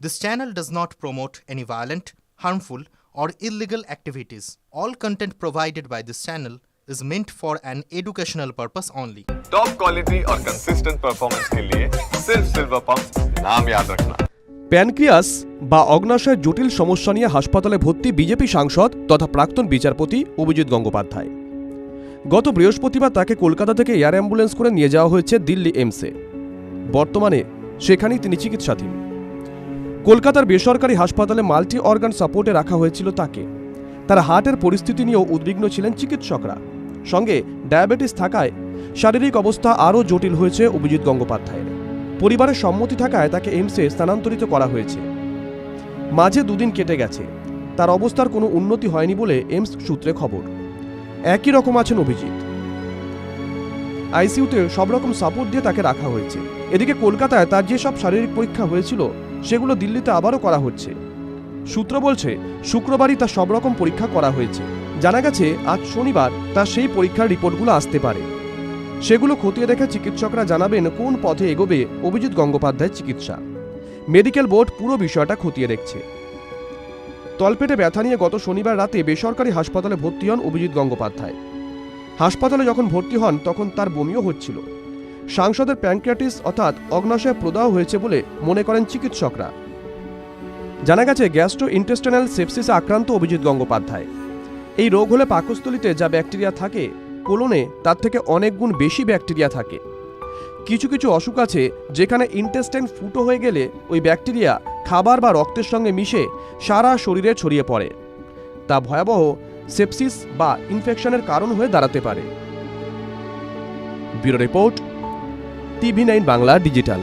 This channel does not promote any violent, harmful, or illegal activities. All content provided by this channel is meant for an educational purpose only. Top quality और consistent performance के लिए सिर्फ silver pump नाम याद रखना pancreas বা অগ্নাশয়ের জটিল সমস্যা নিয়ে হাসপাতালে ভর্তি বিজেপি সাংসদ তথা প্রাক্তন বিচারপতি অভিজিৎ গঙ্গোপাধ্যায় গত বৃহস্পতিবার তাকে কলকাতা থেকে এয়ার অ্যাম্বুলেন্স করে নিয়ে যাওয়া হয়েছে দিল্লি এইমসে বর্তমানে সেখানেই তিনি চিকিৎসাধীন কলকাতার বেসরকারি হাসপাতালে মাল্টি অর্গান সাপোর্টে রাখা হয়েছিল তাকে। তার হার্টের পরিস্থিতি নিয়েও উদ্বিগ্ন ছিলেন চিকিৎসকরা। সঙ্গে ডায়াবেটিস থাকায় শারীরিক অবস্থা আরও জটিল হয়েছে অভিজিৎ গঙ্গোপাধ্যায়ের। পরিবারের সম্মতি থাকায় তাকে এইমসে স্থানান্তরিত করা হয়েছে। মাঝে দুদিন কেটে গেছে। তার অবস্থার কোনো উন্নতি হয়নি বলে এইমস সূত্রে খবর। একই রকম আছেন অভিজিৎ। আইসিইউতে সব রকম সাপোর্ট দিয়ে তাকে রাখা হয়েছে। এদিকে কলকাতায় তার যেসব শারীরিক পরীক্ষা হয়েছিল সেগুলো দিল্লিতে আবারও করা হচ্ছে। সূত্র বলছে, শুক্রবারই তার সব রকম পরীক্ষা করা হয়েছে। জানা গেছে, আজ শনিবার তার সেই পরীক্ষার রিপোর্টগুলো আসতে পারে। সেগুলো খতিয়ে দেখে চিকিৎসকরা জানাবেন কোন পথে এগোবে অভিজিৎ গঙ্গোপাধ্যায়ের চিকিৎসা। মেডিকেল বোর্ড পুরো বিষয়টা খতিয়ে দেখছে। তলপেটে ব্যথা নিয়ে গত শনিবার রাতে বেসরকারি হাসপাতালে ভর্তি হন অভিজিৎ গঙ্গোপাধ্যায়। হাসপাতালে যখন ভর্তি হন, তখন তার বমিও হচ্ছিল। সাংসদের প্যানক্রিয়াটিস অর্থাৎ অগ্নাশয় প্রদাহ হয়েছে বলে মনে করেন চিকিৎসকরা। জানা গেছে গ্যাস্ট্রো ইন্টেস্টাইনাল সেপসিসে আক্রান্ত অভিজিৎ গঙ্গোপাধ্যায়। এই রোগ হলে পাকস্থলিতে যা ব্যাকটেরিয়া থাকে, কোলনে তার থেকে অনেক গুণ বেশি ব্যাকটেরিয়া থাকে। কিছু কিছু অসুখ আছে যেখানে ইন্টেস্টাইন ফুটো হয়ে গেলে ওই ব্যাকটেরিয়া খাবার বা রক্তের সঙ্গে মিশে সারা শরীরে ছড়িয়ে পড়ে। তা ভয়াবহ সেপসিস বা ইনফেকশনের কারণ হয়ে দাঁড়াতে পারে। Bureau report TV nine Bangla digital.